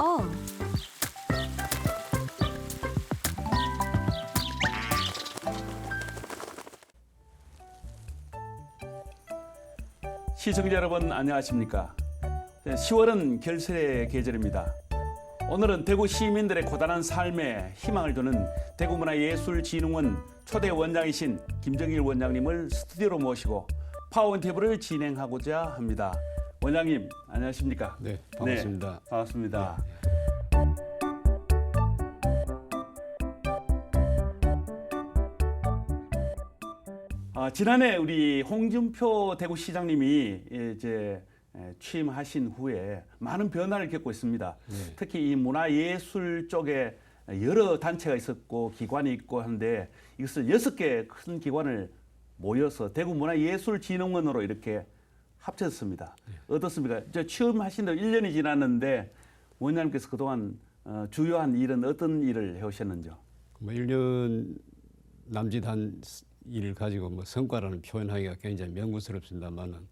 어, 시청자 여러분 안녕하십니까? 10월은 결실의 계절입니다. 오늘은 대구 시민들의 고단한 삶에 희망을 주는 대구문화예술진흥원 초대 원장이신 김정일 원장님을 스튜디오로 모시고 파워원티브를 진행하고자 합니다. 원장님 안녕하십니까? 네, 반갑습니다. 네, 반갑습니다. 아, 지난해 우리 홍준표 대구시장님이 이제 에, 취임하신 후에 많은 변화를 겪고 있습니다. 네. 특히 이 문화예술 쪽에 여러 단체가 있었고 기관이 있고 한데 이것을 여섯 개 큰 기관을 모여서 대구문화예술진흥원으로 이렇게 합쳤습니다. 네. 어떻습니까? 저 취임하신 지 1년이 지났는데 원장님께서 그동안 어, 주요한 일은 어떤 일을 해오셨는지요? 뭐 1년 남짓 한 일을 가지고 뭐 성과라는 표현하기가 굉장히 명구스럽습니다만은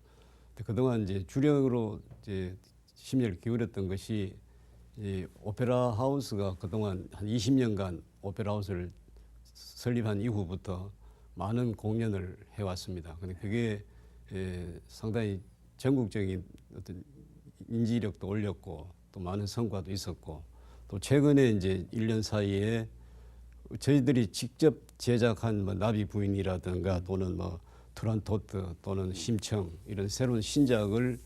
그동안 이제 주력으로 이제 심혈을 기울였던 것이 이 오페라 하우스가 그동안 한 20년간 오페라 하우스를 설립한 이후부터 많은 공연을 해왔습니다. 근데 그게 에, 상당히 전국적인 어떤 인지력도 올렸고 또 많은 성과도 있었고 또 최근에 이제 1년 사이에 저희들이 직접 제작한 뭐 나비 부인이라든가 또는 뭐 트란토트 또는 심청 이런 새로운 신작을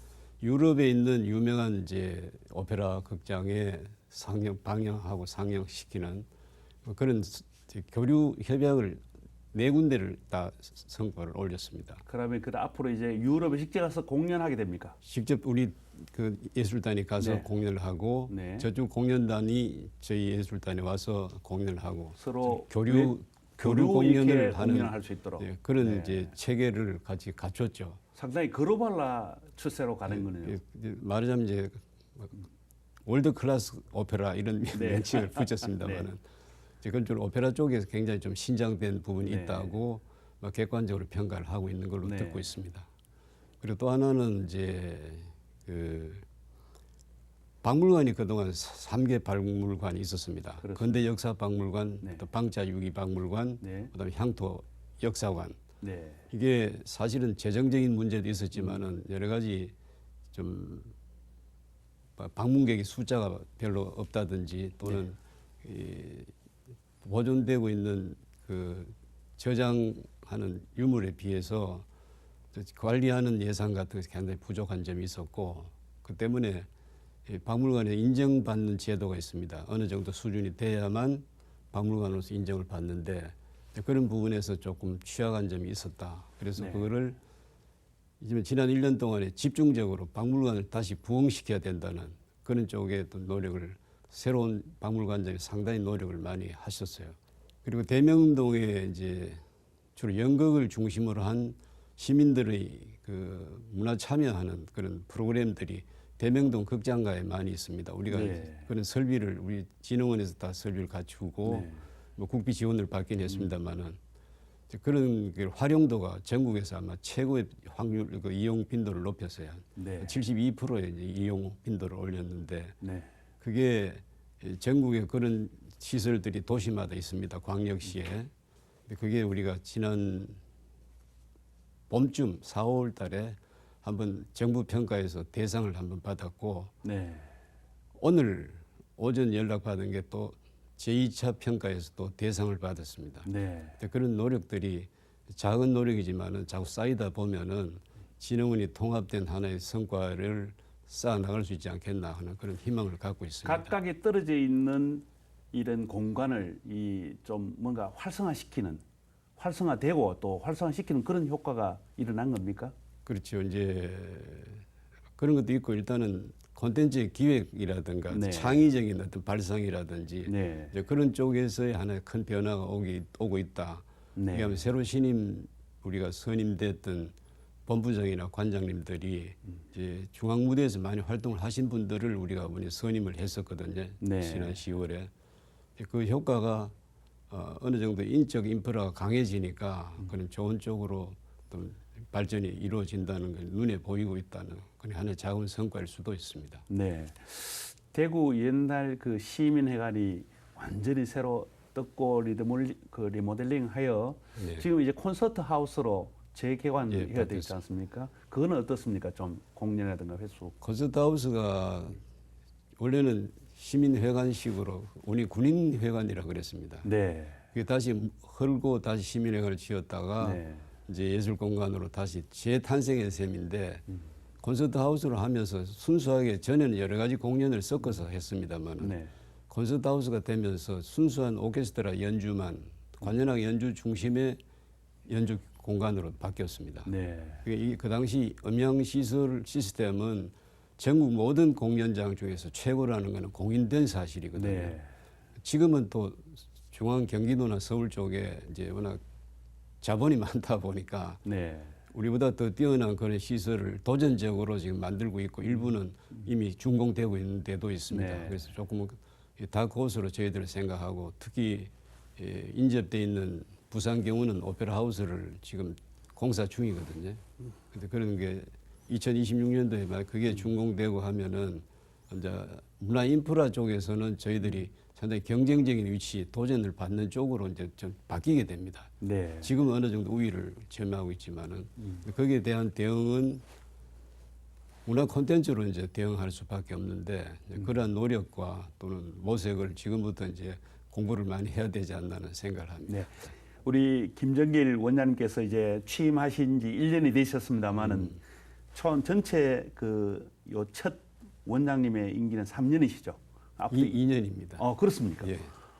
유럽에 있는 유명한 이제 오페라 극장에 상영 방영하고 상영시키는 뭐 그런 교류 협약을 네 군데를 다 성과를 올렸습니다. 그러면 그 앞으로 이제 유럽에 직접 가서 공연하게 됩니까? 직접 우리 그 예술단이 가서 네. 공연을 하고 네. 저쪽 공연단이 저희 예술단에 와서 공연을 하고 서로 교류 왜- 교류 공연을 하는 공연을 할수 있도록 예, 그런 네. 이제 체계를 같이 갖췄죠. 상당히 글로벌화 추세로 가는 거네요. 예, 말하자면 이제 월드 클래스 오페라 이런 네. 명칭을 붙였습니다만은 그건 좀 오페라 쪽에서 굉장히 좀 신장된 부분이 네. 있다고 막 객관적으로 평가를 하고 있는 걸로 네. 듣고 있습니다. 그리고 또 하나는 이제 그 박물관이 그동안 3개 박물관이 있었습니다. 그렇습니다. 근대 역사 박물관, 네. 또 방자 유기 박물관, 네. 그다음에 향토 역사관. 네. 이게 사실은 재정적인 문제도 있었지만은 여러 가지 좀 바- 방문객의 숫자가 별로 없다든지 또는 이 보존되고 있는 그 저장하는 유물에 비해서 관리하는 예산 같은 것이 굉장히 부족한 점이 있었고 그 때문에 이 박물관에 인정받는 제도가 있습니다. 어느 정도 수준이 돼야만 박물관으로서 인정을 받는데 그런 부분에서 조금 취약한 점이 있었다. 그래서 네. 그거를 이제 지난 1년 동안에 집중적으로 박물관을 다시 부흥시켜야 된다는 그런 쪽에 또 노력을 새로운 박물관장이 상당히 노력을 많이 하셨어요. 그리고 대명동에 이제 주로 연극을 중심으로 한 시민들의 그 문화 참여하는 그런 프로그램들이 대명동 극장가에 많이 있습니다. 우리가 네. 그런 설비를 우리 진흥원에서 다 설비를 갖추고 네. 뭐 국비 지원을 받긴 했습니다만은 이제 그런 그 활용도가 전국에서 아마 최고의 확률 그 이용 빈도를 높였어요. 네. 72%의 이제 이용 빈도를 올렸는데 네. 그게 전국에 그런 시설들이 도시마다 있습니다. 광역시에. 그게 우리가 지난 봄쯤 4, 5월 달에 한번 정부 평가에서 대상을 한번 받았고 네. 오늘 오전 연락 받은 게 또 제2차 평가에서 또 대상을 받았습니다. 네. 그런 노력들이 작은 노력이지만은 자꾸 쌓이다 보면은 진흥원이 통합된 하나의 성과를 쌓아 나갈 수 있지 않겠나 하는 그런 희망을 갖고 있습니다. 각각에 떨어져 있는 이런 공간을 이 좀 뭔가 활성화시키는 활성화되고 또 활성화시키는 그런 효과가 일어난 겁니까? 그렇죠. 이제 그런 것도 있고 일단은 콘텐츠 기획이라든가 네. 창의적인 어떤 발상이라든지 네. 그런 쪽에서의 하나의 큰 변화가 오기, 오고 있다. 네. 그러니까 새로 신임 우리가 선임됐던 본부장이나 관장님들이 음. 이제 중앙 무대에서 많이 활동을 하신 분들을 우리가 이번에 선임을 했었거든요. 네. 지난 10월에 그 효과가 어, 어느 정도 인적 인프라가 강해지니까 음. 그런 좋은 쪽으로 또 발전이 이루어진다는 걸 눈에 보이고 있다는 그런 하나의 작은 성과일 수도 있습니다. 네. 대구 옛날 그 시민회관이 완전히 새로 뜯고 리모델, 그 리모델링하여 네. 지금 이제 콘서트 하우스로 재개관해야 예, 되지. 않습니까? 그거는 어떻습니까? 좀 공연이라든가 횟수. 콘서트 하우스가 원래는 시민회관식으로 우리 군인회관이라 그랬습니다. 네. 그게 다시 헐고 다시 시민회관을 지었다가 네. 이제 예술 공간으로 다시 재탄생한 셈인데 음. 콘서트 하우스로 하면서 순수하게 전에는 여러 가지 공연을 섞어서 했습니다만 네. 콘서트 하우스가 되면서 순수한 오케스트라 연주만 관현악 연주 중심의 연주 공간으로 바뀌었습니다. 네. 그게 이- 그 당시 음향 시설 시스템은 전국 모든 공연장 중에서 최고라는 것은 공인된 사실이거든요. 네. 지금은 또 중앙 경기도나 서울 쪽에 이제 워낙 자본이 많다 보니까 네. 우리보다 더 뛰어난 그런 시설을 도전적으로 지금 만들고 있고 일부는 이미 준공되고 있는 데도 있습니다. 네. 그래서 조금은 다그곳으로 저희들 생각하고 특히 예, 인접돼 있는 부산 경우는 오페라 하우스를 지금 공사 중이거든요. 근데 그런 게 2026년도에 막 그게 준공되고 하면은 이제 문화 인프라 쪽에서는 저희들이 상당히 경쟁적인 위치 도전을 받는 쪽으로 이제 좀 바뀌게 됩니다. 네. 지금 어느 정도 우위를 점하고 있지만은 거기에 대한 대응은 문화 콘텐츠로 이제 대응할 수밖에 없는데 이제 그러한 노력과 또는 모색을 지금부터 이제 공부를 많이 해야 되지 않나는 생각을 합니다. 네. 우리 김정길 원장님께서 이제 취임하신 지 1년이 되셨습니다만은 음. 총 전체 그 요 첫 원장님의 임기는 3년이시죠. 앞으로 이 2년입니다. 어, 그렇습니까? 예.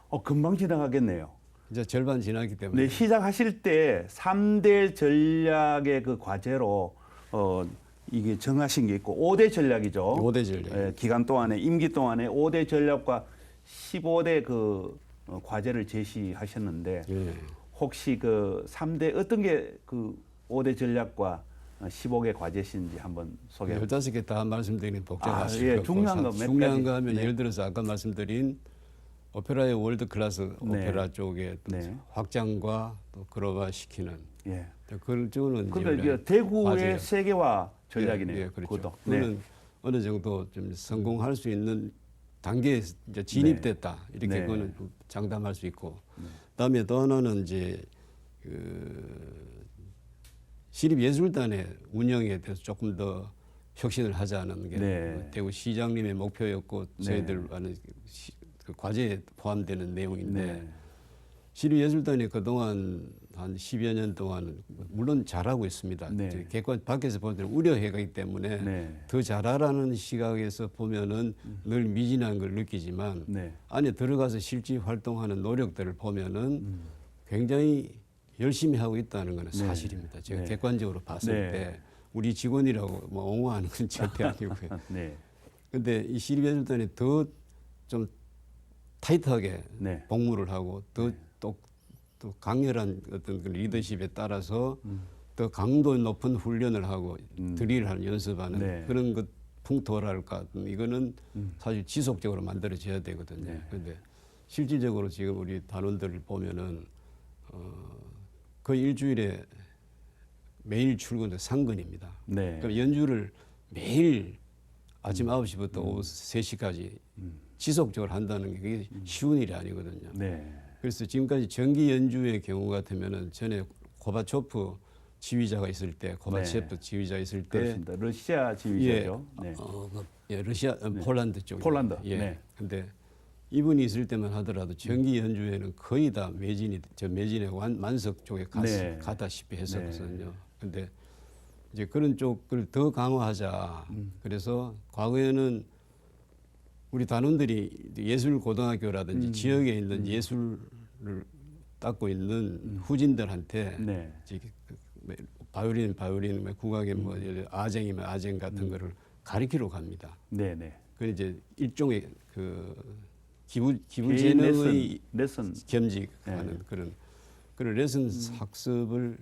어, 금방 지나가겠네요. 이제 절반 지났기 때문에 네, 시작하실 때 3대 전략의 그 과제로 어, 이게 정하신 게 있고 5대 전략이죠. 5대 전략. 예, 기간 동안에 임기 동안에 5대 전략과 15대 그 어, 과제를 제시하셨는데 예. 혹시 그 3대 어떤 게 그 5대 전략과 15개 과제신지 한번 소개. 15개 다 말씀드리는 복잡하실 아, 예, 것 중요한 거몇 중요한. 거 하면 네. 예를 들어서 아까 말씀드린 오페라의 월드 클래스 네. 오페라 쪽에 또 네. 확장과 또 글로벌 시키는 예. 그쪽은 근데 이제 이게 대구의. 세계화 전략이네요. 예, 예, 그렇죠. 그것도. 그거는 어느 정도 좀 성공할 수 있는 단계에 이제 진입됐다 이렇게 네. 그거는 좀 장담할 수 있고 그다음에 또 하나는 이제 그 시립예술단의 운영에 대해서 조금 더 혁신을 하자는 게 네. 대구 시장님의 목표였고 네. 저희들 하는 시- 그 과제에 포함되는 내용인데 네. 시립예술단이 그동안 한 10여 년 동안 물론 잘하고 있습니다. 네. 객관 밖에서 볼 때는 우려해가기 때문에 네. 더 잘하라는 시각에서 보면은 늘 미진한 걸 느끼지만 네. 안에 들어가서 실제 활동하는 노력들을 보면은 음. 굉장히 열심히 하고 있다는 것은 네. 사실입니다. 제가 네. 객관적으로 봤을 네. 때 우리 직원이라고 뭐 옹호하는 건 절대 아니고요. 네. 근데 이 시립예술단이 더 좀 타이트하게 네. 복무를 하고 더또 또 강렬한 어떤 그 리더십에 따라서 더 강도 높은 훈련을 하고 음. 드릴하는 연습하는 네. 그런 것 풍토랄까 이거는 음. 사실 지속적으로 만들어져야 되거든요. 네. 그런데 실질적으로 지금 우리 단원들을 보면은 어, 거의 일주일에 매일 출근도 상근입니다. 네. 그럼 연주를 매일 아침 9시부터 오후 3시까지 지속적으로 한다는 게 그게 쉬운 일이 아니거든요. 네. 그래서 지금까지 정기 연주의 경우 같으면은 전에 고바초프 지휘자가 있을 때, 고바체프 지휘자 있을 때, 그렇습니다. 러시아 지휘자죠. 네. 어, 그, 예, 러시아, 어, 폴란드 쪽. 폴란드, 예. 네. 근데 이분이 있을 때만 하더라도 정기 연주에는 거의 다 매진이, 저 매진의 완, 만석 쪽에 갔, 네. 가다시피 했었거든요. 근데 이제 그런 쪽을 더 강화하자. 음. 그래서 과거에는 우리 단원들이 예술 고등학교라든지 음. 지역에 있는 예술을 닦고 있는 후진들한테 네. 그뭐 바이올린 바이올린 뭐 국악의 뭐 음. 아쟁이면 아쟁 같은 거를 가리키러 갑니다. 네. 네. 그 이제 일종의 그 기부 기부 개인 재능의 레슨, 레슨. 겸직하는 네. 그런 그런 레슨 학습을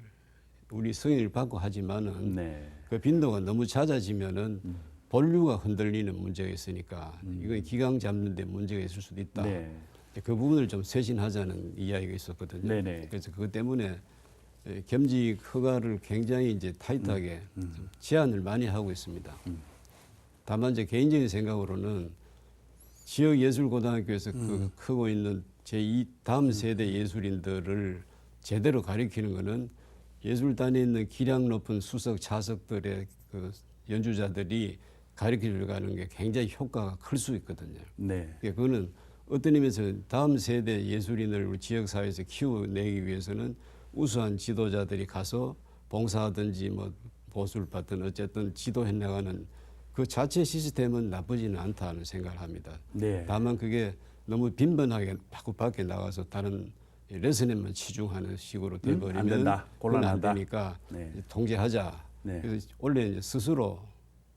우리 성인을 받고 하지만은 네. 그 빈도가 너무 잦아지면은 음. 본류가 흔들리는 문제가 있으니까 이건 기강 잡는데 문제가 있을 수도 있다. 네. 그 부분을 좀 쇄신하자는 이야기가 있었거든요. 네네. 그래서 그것 때문에 에, 겸직 허가를 굉장히 이제 타이트하게 음. 좀 제한을 많이 하고 있습니다. 다만 제 개인적인 생각으로는 지역 예술 고등학교에서 음. 그 크고 있는 제2 다음 세대 예술인들을 제대로 가리키는 것은 예술단에 있는 기량 높은 수석 차석들의 그 연주자들이 가르쳐 가는 게 굉장히 효과가 클 수 있거든요. 네. 그러니까 그거는 어떤 의미에서 다음 세대 예술인을 우리 지역 사회에서 키워내기 위해서는 우수한 지도자들이 가서 봉사하든지 뭐 보수를 받든 어쨌든 지도해 나가는 그 자체 시스템은 나쁘지는 않다는 생각을 합니다. 네. 다만 그게 너무 빈번하게 자꾸 밖에 나가서 다른 레슨에만 치중하는 식으로 안 돼버리면 된다. 그건 안 곤란하다. 되니까 네. 통제하자. 네. 그래서 원래 이제 스스로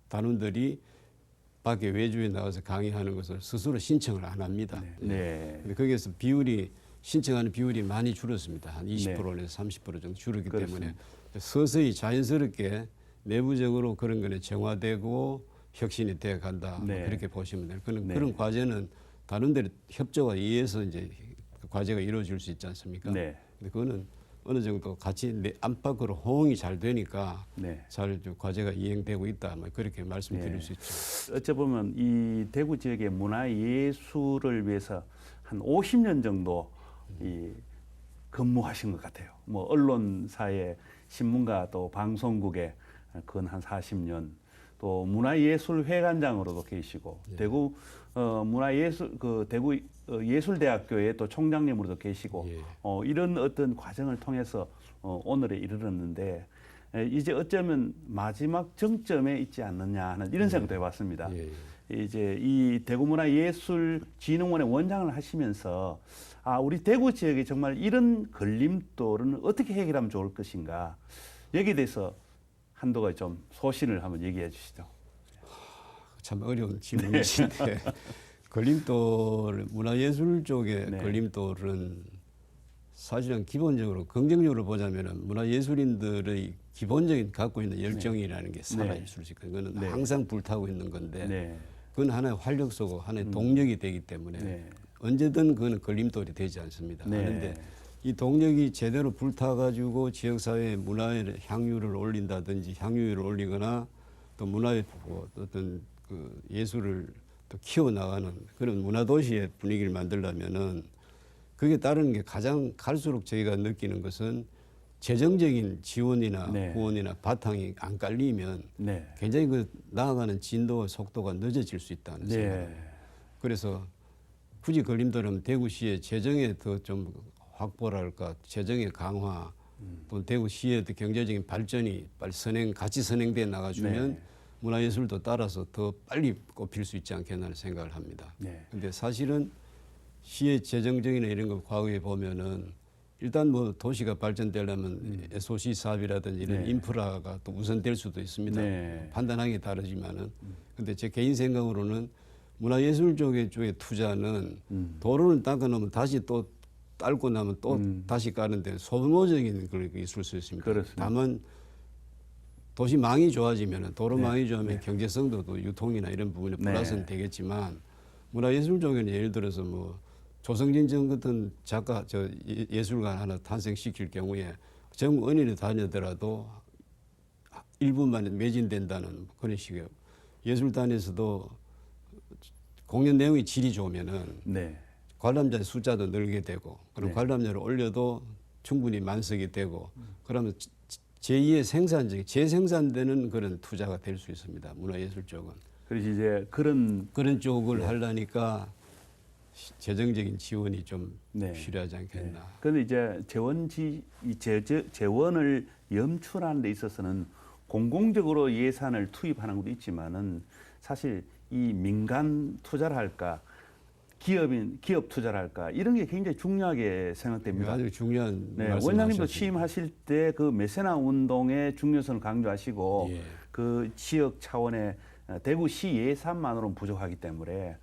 단원들이 밖에 외주에 나가서 강의하는 것을 스스로 신청을 안 합니다. 네. 근데 거기에서 비율이 신청하는 비율이 많이 줄었습니다. 한 20%에서 30% 정도 줄었기 때문에 그렇습니다. 서서히 자연스럽게 내부적으로 그런 거는 정화되고 혁신이 되어 간다. 뭐 네. 그렇게 보시면 돼요. 그런 네. 그런 과제는 다른 데로 협조가 의해서 이제 그 과제가 이루어질 수 있지 않습니까? 네. 근데 그거는 어느 정도 같이 내 안팎으로 호응이 잘 되니까 네. 잘좀 과제가 이행되고 있다. 뭐 그렇게 말씀드릴 네. 수 있죠. 어찌 보면 이 대구 지역의 문화 예술을 위해서 한 50년 정도 이 근무하신 것 같아요. 뭐 언론사에 신문가 또 방송국에 근 한 40년 또 문화예술회관장으로도 계시고 대구 어 문화예술 그 대구 어, 예술대학교의 또 총장님으로도 계시고 예. 어 이런 어떤 과정을 통해서 어 오늘에 이르렀는데 에, 이제 어쩌면 마지막 정점에 있지 않느냐 하는 이런 생각도 해봤습니다. 예. 이제 이 대구문화예술진흥원의 원장을 하시면서 아 우리 대구 지역에 정말 이런 걸림돌은 어떻게 해결하면 좋을 것인가 여기에 대해서 한두 가지 좀 소신을 한번 얘기해 주시죠. 참 어려운 질문이신데 걸림돌 문화예술 쪽의 네. 걸림돌은 사실은 기본적으로 긍정적으로 보자면은 문화예술인들의 기본적인 갖고 있는 열정이라는 게 살아 있을 수 있거든요. 그거는 네. 항상 불타고 있는 건데 네. 그건 하나의 활력소고 하나의 동력이 되기 때문에 네. 언제든 그거는 걸림돌이 되지 않습니다. 네. 그런데 이 동력이 제대로 불타가지고 지역사회의 문화의 향유를 올린다든지 향유율을 올리거나 또 문화의 뭐 어떤 그 예술을 또 키워나가는 그런 문화도시의 분위기를 만들려면은 그게 따르는 게 가장 갈수록 저희가 느끼는 것은 재정적인 지원이나 네. 후원이나 바탕이 안 깔리면 네. 굉장히 그 나아가는 진도와 속도가 늦어질 수 있다는 생각. 네. 그래서 굳이 걸림돌은 대구시의 재정에 더 좀 확보랄까 재정의 강화 음. 또 대구시의 더 경제적인 발전이 빨리 선행 같이 선행돼 나가주면 네. 문화예술도 따라서 더 빨리 꼽힐 수 있지 않겠나 생각을 합니다. 네. 근데 사실은 시의 재정적이나 이런 거 과거에 보면은 일단 뭐 도시가 발전되려면 SOC 사업이라든지 이런 음. 네. 인프라가 또 우선될 수도 있습니다. 네. 판단하기 다르지만은 근데 제 개인 생각으로는 문화예술 쪽의 쪽의 투자는 음. 도로를 닦아 놓으면 다시 또 딸고 나면 또 음. 다시 까는데 소모적인 그런 게 있을 수 있습니다. 그렇습니다. 다만 도시망이 좋아지면 도로망이 네. 좋아하면 경제성도 또 유통이나 이런 부분에 네. 플러스는 되겠지만 문화예술 쪽에는 예를 들어서 뭐 조성진 전 같은 작가 저 예- 예술가 하나 탄생시킬 경우에 전국 언인에 다니더라도 일부만 매진된다는 그런 식의 예술단에서도 공연 내용의 질이 좋으면은 네. 관람자 숫자도 늘게 되고 그럼 네. 관람자를 올려도 충분히 만석이 되고 그러면 제2의 생산적 재생산되는 그런 투자가 될 수 있습니다. 문화예술 쪽은 그래서 이제 그런 그런 쪽을 네. 하려니까 시- 재정적인 지원이 좀 네. 필요하지 않겠나. 그런데 이제 재원지 이 재, 재, 재원을 염출하는 데 있어서는 공공적으로 예산을 투입하는 것도 있지만은 사실 이 민간 투자를 할까 기업인 기업 투자를 할까 이런 게 굉장히 중요하게 생각됩니다. 아주 중요한 네, 원장님도. 취임하실 때 그 메세나 운동의 중요성을 강조하시고 예. 그 지역 차원의 어, 대구시 예산만으로는 부족하기 때문에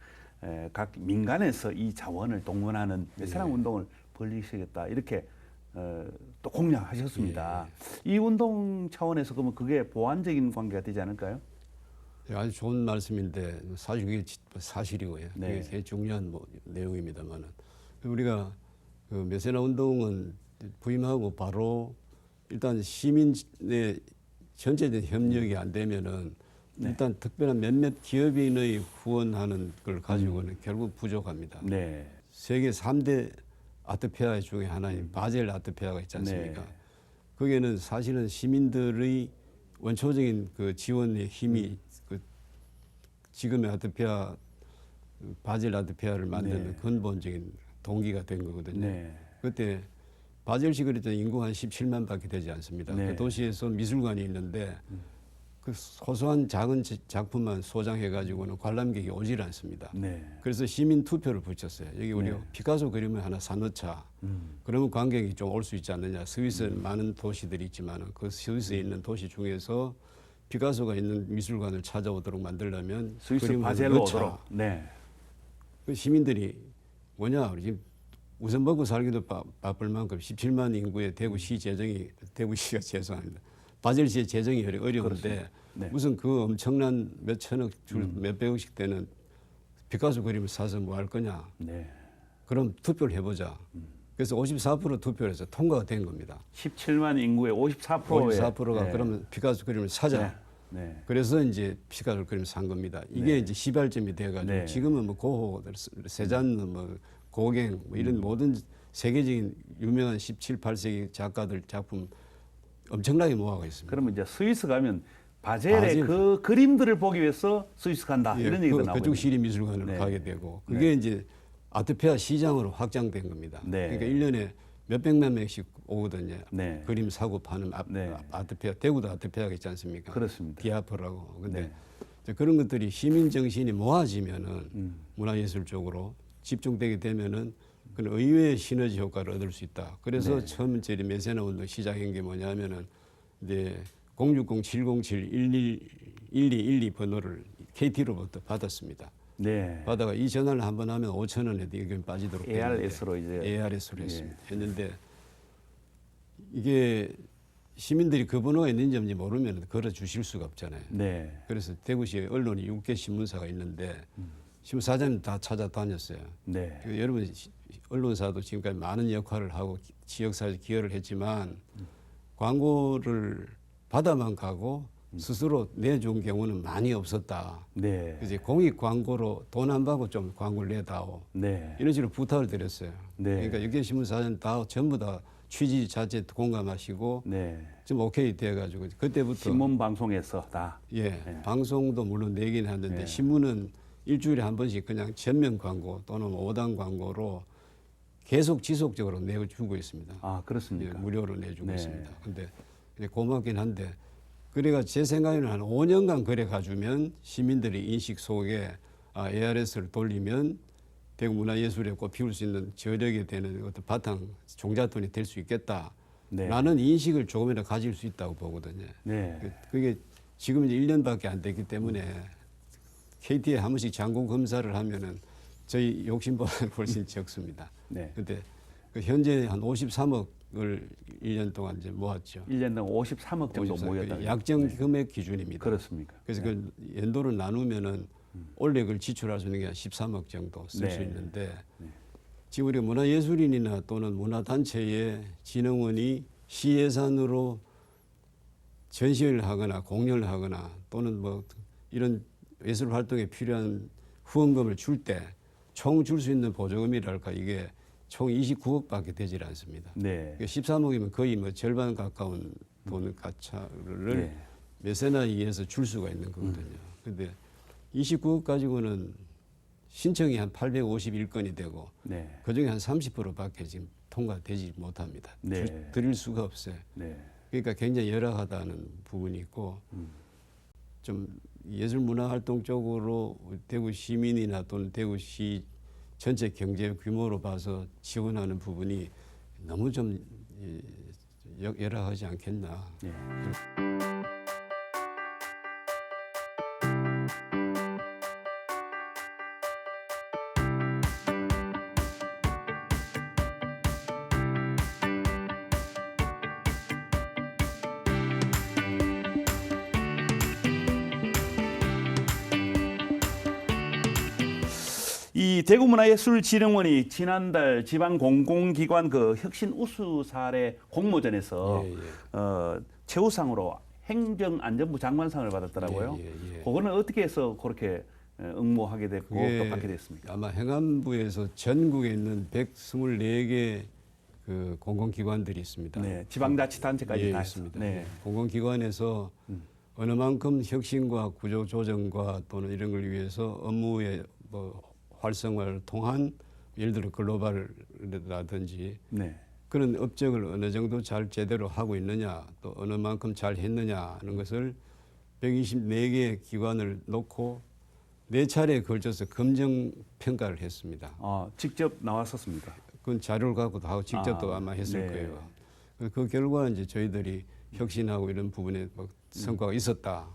에, 각 민간에서 이 자원을 동원하는 메세나 예. 운동을 벌리시겠다 이렇게 어, 또 공약하셨습니다. 예. 이 운동 차원에서 그러면 그게 보완적인 관계가 되지 않을까요? 예, 아주 좋은 말씀인데 사실 지- 사실이고요. 네. 그게 제일 중요한 뭐 내용입니다만은 우리가 그 메세나 운동은 부임하고 바로 일단 시민의 전체적인 협력이 안 되면은 일단 특별한 몇몇 기업인의 후원하는 걸 가지고는 결국 부족합니다. 네. 세계 3대 아트페어 중에 하나인 바젤 아트페어가 있지 않습니까? 네. 거기에는 사실은 시민들의 원초적인 그 지원의 힘이 그 지금의 아트페어 바젤 아트페어를 만드는 네. 근본적인 동기가 된 거거든요. 네. 그때 바젤시 그랬던 인구가 한 17만밖에 되지 않습니다. 네. 그 도시에서 미술관이 있는데 그 소소한 작은 지- 작품만 소장해 가지고는 관람객이 오질 않습니다. 네. 그래서 시민 투표를 붙였어요. 여기 우리가 네. 피카소 그림을 하나 사놓자. 음. 그러면 관객이 좀 올 수 있지 않느냐. 스위스에 많은 도시들이 있지만 그 스위스에 있는 도시 중에서 피카소가 있는 미술관을 찾아오도록 만들려면 스위스 그림을 바젤로 넣자. 오도록. 네. 그 시민들이 뭐냐 우리 지금 우선 먹고 살기도 바, 바쁠 만큼 17만 인구의 대구시 재정이 대구시가 죄송합니다. 바젤시의 재정이 어려- 어려운데. 네. 음. 무슨 그 엄청난 몇 천억 줄 몇백억씩 되는 피카소 그림을 사서 뭐 할 거냐? 네. 그럼 투표를 해보자. 음. 그래서 54% 투표를 해서 통과가 된 겁니다. 17만 인구의 54%의 54%가 네. 그러면 피카소 그림을 사자. 네. 네. 그래서 이제 피카소 그림을 산 겁니다. 이게 이제 시발점이 돼가지고 네. 지금은 뭐 고호, 세잔느, 뭐 고갱 뭐 이런 모든 세계적인 유명한 17, 8세기 작가들 작품 엄청나게 모아가 있습니다. 그러면 이제 스위스 가면 바젤의 바젤. 그 그림들을 보기 위해서 스위스 간다 예, 이런 얘기도 그, 나오고 그쪽 시립 미술관으로 네. 가게 되고 그게 이제 아트페아 시장으로 확장된 겁니다. 네. 그러니까 1년에 몇백만 명씩 오거든요. 네. 그림 사고 파는 아, 네. 아트페아 대구도 아트페아가 있지 않습니까? 그렇습니다. 디아프라고. 근데 네. 그런 것들이 시민 정신이 모아지면은 음. 문화예술 쪽으로 집중되게 되면은 그런 의외의 시너지 효과를 얻을 수 있다. 그래서 네. 처음 저희 메세나 운동 시작한 게 뭐냐면은 이제 060-707-111212 번호를 KT로부터 받았습니다. 네. 받아가 이 전화를 한 번 하면 5천 원에 대금 빠지도록 ARS로 이제 ARS로 예. 했습니다. 했는데 이게 시민들이 그 번호가 있는지 없는지 모르면 걸어 주실 수가 없잖아요. 네. 그래서 대구시에 언론이 6개 신문사가 있는데 신문사장님 다 찾아다녔어요. 네. 그 여러분 시- 언론사도 지금까지 많은 역할을 하고 기- 지역사회에 기여를 했지만 광고를 받아만 가고 스스로 내준 경우는 많이 없었다. 네. 이제 공익 광고로 돈 안 받고 좀 광고를 내다오. 네. 이런 식으로 부탁을 드렸어요. 네. 그러니까 여기 신문사장 다 전부 다 취지 자체 공감하시고 네. 좀 오케이 돼가지고 그때부터 신문 방송에서 다 예, 네. 방송도 물론 내긴 하는데 네. 신문은 일주일에 한 번씩 그냥 전면 광고 또는 오단 광고로 계속 지속적으로 내주고 있습니다. 아, 예, 그렇습니까? 무료로 내주고 네. 있습니다. 근데 고맙긴 한데 그래가 제 생각에는 한 5년간 그래 가주면 시민들의 인식 속에 아, ARS를 돌리면 대구 문화예술에 꽃 피울 수 있는 저력이 되는 어떤 바탕 종잣돈이 될 수 있겠다. 네. 라는 인식을 조금이라도 가질 수 있다고 보거든요. 네. 그- 그게 지금 이제 1년밖에 안 됐기 때문에 KT에 한 번씩 장고 검사를 하면은 저희 욕심보다 훨씬 적습니다. 네. 근데 그 현재 한 53억 을 1년 동안 이제 모았죠. 1년 동안 53억 정도 53억. 모였다. 그 약정 금액 기준입니다. 그렇습니까? 그래서 그 연도를 나누면은 올해 그걸 지출할 수 있는 게한 13억 정도 쓸수 네. 있는데 지금 우리가 문화예술인이나 또는 문화단체의 진흥원이 시 예산으로 전시회를 하거나 공연을 하거나 또는 뭐 이런 예술 활동에 필요한 후원금을 줄 때 총 줄 수 있는 보조금이랄까 이게 총 29억밖에 되질 않습니다. 네. 13억이면 거의 뭐 절반 가까운 돈 가차를 네. 메세나에 의해서 줄 수가 있는 거거든요. 근데 29억 가지고는 신청이 한 851건이 되고 네. 그 중에 한 30%밖에 지금 통과되지 못합니다. 네. 줄- 드릴 수가 없어요. 네. 그러니까 굉장히 열악하다는 부분이 있고 좀 예술 문화 활동 쪽으로 대구 시민이나 또는 대구시 전체 경제 규모로 봐서 지원하는 부분이 너무 좀 열악하지 않겠나. 네. 이 대구문화예술진흥원이 지난달 지방 공공기관 그 혁신 우수 사례 공모전에서 예, 예. 어, 최우상으로 행정안전부 장관상을 받았더라고요. 예, 예, 예. 그거는 어떻게 해서 그렇게 어, 응모하게 됐고 또 받게 됐습니까? 아마 행안부에서 전국에 있는 124개 그 공공기관들이 있습니다. 네, 지방자치단체까지 예, 다 있습니다. 네, 공공기관에서 어느 만큼 혁신과 구조 조정과 또는 이런 걸 위해서 업무의 뭐 활성화를 통한 예를 들어 글로벌이라든지 네, 그런 업적을 어느 정도 잘 제대로 하고 있느냐 또 어느 만큼 잘 했느냐 하는 것을 124개 기관을 놓고 네 차례에 걸쳐서 검증 평가를 했습니다. 어, 직접 나왔었습니까? 그건 자료를 갖고도 하고 직접도 아, 아, 마 했을 네. 거예요. 그- 그 결과 이제 저희들이 혁신하고 이런 부분에 뭐 성과가 있었다.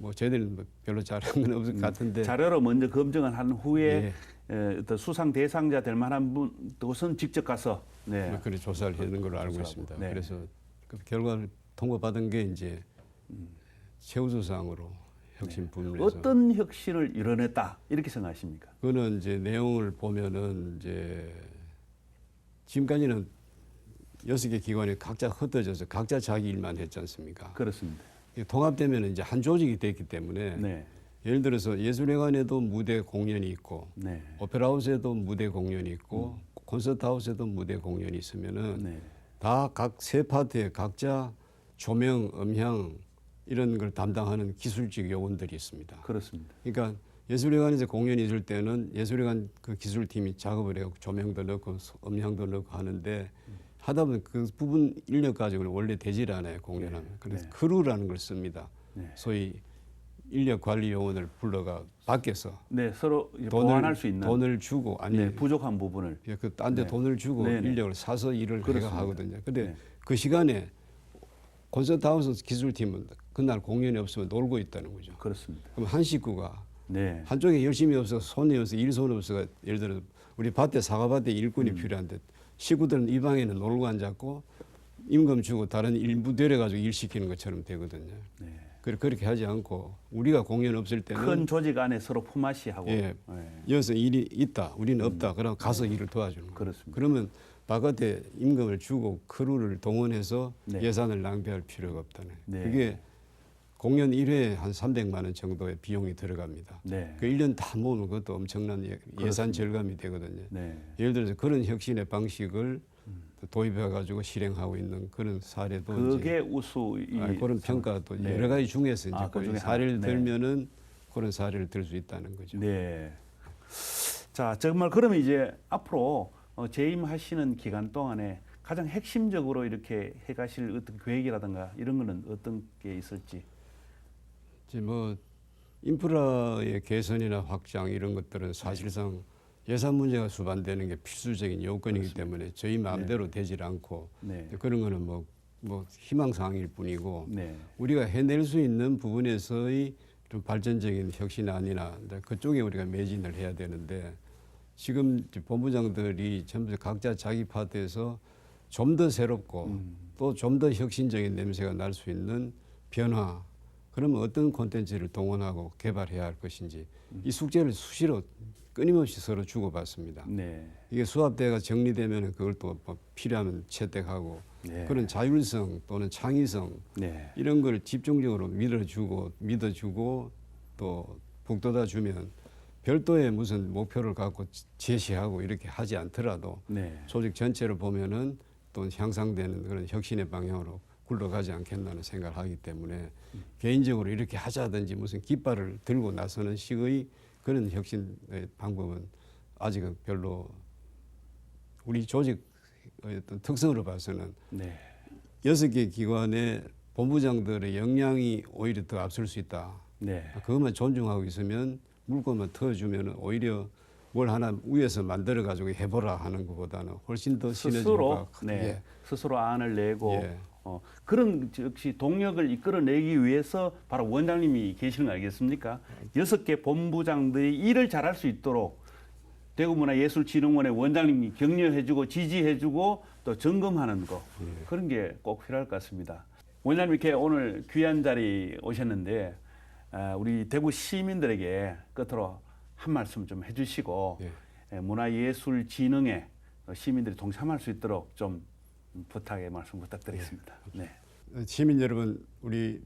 뭐 저희들은 뭐 별로 잘한 건 없을 것 같은데 음, 자료로 먼저 검증을 한 후에 네. 에, 어떤 수상 대상자 될 만한 분 그것은 직접 가서 네, 뭐 그런 조사를 했는 걸로 알고 조사하고. 있습니다. 네. 그래서 그 결과를 통보받은 게 이제 최우수상으로 혁신 부문에서 네. 어떤 혁신을 이뤄냈다 이렇게 생각하십니까? 그거는 이제 내용을 보면은 이제 지금까지는 여섯 개 기관이 각자 흩어져서 각자 자기 일만 했지 않습니까? 그렇습니다. 통합되면 이제 한 조직이 됐기 때문에 네, 예를 들어서 예술회관에도 무대 공연이 있고 네, 오페라하우스에도 무대 공연이 있고 콘서트하우스에도 무대 공연이 있으면은 네, 다각 세 파트에 각자 조명, 음향 이런 걸 담당하는 기술직 요원들이 있습니다. 그렇습니다. 그러니까 예술회관에서 공연이 있을 때는 예술회관 그 기술팀이 작업을 해고 조명도 넣고 소- 음향도 넣고 하는데 하다 보면 그 부분 인력 가지고는 원래 되질 않아요 공연하면. 네, 그래서 네. 크루라는 걸 씁니다. 네. 소위 인력 관리 요원을 불러가 밖에서 네, 서로 보완할 수 있는 돈을 주고 아니 네, 부족한 부분을 그딴데 네. 돈을 주고 네, 네. 인력을 사서 일을. 해가 하거든요. 근데 네. 그 시간에 콘서트 하우스 기술팀은 그날 공연이 없으면 놀고 있다는 거죠. 그렇습니다. 그럼 한 식구가 네, 한쪽에 열심히 없어 손이 없어 일손 없어가 예를 들어 우리 밭에 사과밭에 음. 일꾼이 필요한데 식구들은 이 방에는 놀고 앉았고 임금 주고 다른 일부 데려 가지고 일 시키는 것처럼 되거든요. 네. 그래 그렇게 하지 않고 우리가 공연 없을 때는 큰 조직 안에 서로 품앗이 하고 예. 네. 여기서 일이 있다 우리는 없다 그럼 가서 일을 도와주는. 음. 그렇습니다. 그러면 바깥에 임금을 주고 크루를 동원해서 네. 예산을 낭비할 필요가 없다는 네. 그게 공연 1회에 한 300만 원 정도의 비용이 들어갑니다. 네. 그 1년 다 모으면 그것도 엄청난 예- 예산. 절감이 되거든요. 네. 예를 들어서 그런 혁신의 방식을 도입해 가지고 실행하고 있는 그런 사례도 그게 우수 아, 그런 평가도 네. 여러 가지 중에서 이제 아, 그그 중에 사례를. 네. 들면은 그런 사례를 들 수 있다는 거죠. 네. 자, 정말 그러면 이제 앞으로 어, 재임하시는 기간 동안에 가장 핵심적으로 이렇게 해가실 어떤 계획이라든가 이런 거는 어떤 게 있을지. 뭐 인프라의 개선이나 확장 이런 것들은 사실상 예산 문제가 수반되는 게 필수적인 요건이기 때문에 저희 마음대로 되질 않고 네. 그런 거는 뭐, 뭐 희망사항일 뿐이고 네. 우리가 해낼 수 있는 부분에서의 좀 발전적인 혁신안이나 그쪽에 우리가 매진을 해야 되는데 지금 본부장들이 전부 각자 자기 파트에서 좀 더 새롭고 음. 또좀 더 혁신적인 냄새가 날 수 있는 변화 그러면 어떤 콘텐츠를 동원하고 개발해야 할 것인지 음. 이 숙제를 수시로 끊임없이 서로 주고받습니다. 네. 이게 수합대가 정리되면 그걸 또 뭐 필요하면 채택하고 네. 그런 자율성 또는 창의성 네. 이런 걸 집중적으로 믿어주고 믿어주고 또 북돋아 주면 별도의 무슨 목표를 갖고 제시하고 이렇게 하지 않더라도 네. 조직 전체를 보면은 또 향상되는 그런 혁신의 방향으로 굴러가지 않겠나는 생각을 하기 때문에 개인적으로 이렇게 하자든지 무슨 깃발을 들고 나서는 식의 그런 혁신의 방법은 아직은 별로 우리 조직의 어떤 특성으로 봐서는 네. 여섯 개 기관의 본부장들의 역량이 오히려 더 앞설 수 있다. 네. 그것만 존중하고 있으면 물건만 터주면 오히려 뭘 하나 위에서 만들어 가지고 해보라 하는 것보다는 훨씬 더 스스로 시너지가 네. 예. 스스로 안을 내고 예. 어, 그런 역시 동력을 이끌어내기 위해서 바로 원장님이 계시는 거 아니겠습니까? 여섯 개 본부장들이 일을 잘할 수 있도록 대구문화예술진흥원의 원장님이 격려해주고 지지해주고 또 점검하는 거 예. 그런 게 꼭 필요할 것 같습니다. 원장님 이렇게 오늘 귀한 자리 오셨는데 아, 우리 대구 시민들에게 끝으로 한 말씀 좀 해주시고 예. 예, 문화예술진흥에 시민들이 동참할 수 있도록 좀 부탁의 말씀 부탁드리겠습니다. 네. 시민 여러분, 우리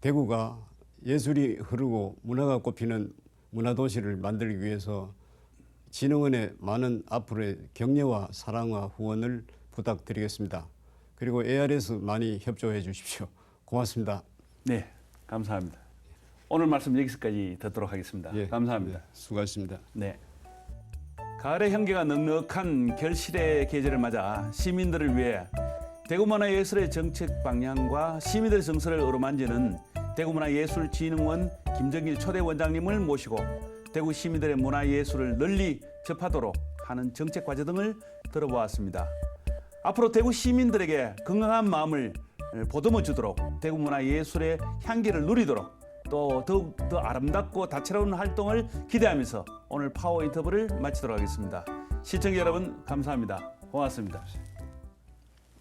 대구가 예술이 흐르고 문화가 꽃피는 문화도시를 만들기 위해서 진흥원의 많은 앞으로의 격려와 사랑과 후원을 부탁드리겠습니다. 그리고 ARS 많이 협조해 주십시오. 고맙습니다. 네, 감사합니다. 오늘 말씀 여기서까지 듣도록 하겠습니다. 예, 감사합니다. 네, 수고하셨습니다. 네. 가을의 향기가 넉넉한 결실의 계절을 맞아 시민들을 위해 대구문화예술의 정책 방향과 시민들의 정서를 어루만지는 대구문화예술진흥원 김정일 초대 원장님을 모시고 대구 시민들의 문화예술을 널리 접하도록 하는 정책 과제 등을 들어보았습니다. 앞으로 대구 시민들에게 건강한 마음을 보듬어 주도록 대구문화예술의 향기를 누리도록 또 더욱 더 아름답고 다채로운 활동을 기대하면서 오늘 파워 인터뷰를 마치도록 하겠습니다. 시청자 여러분 감사합니다. 고맙습니다.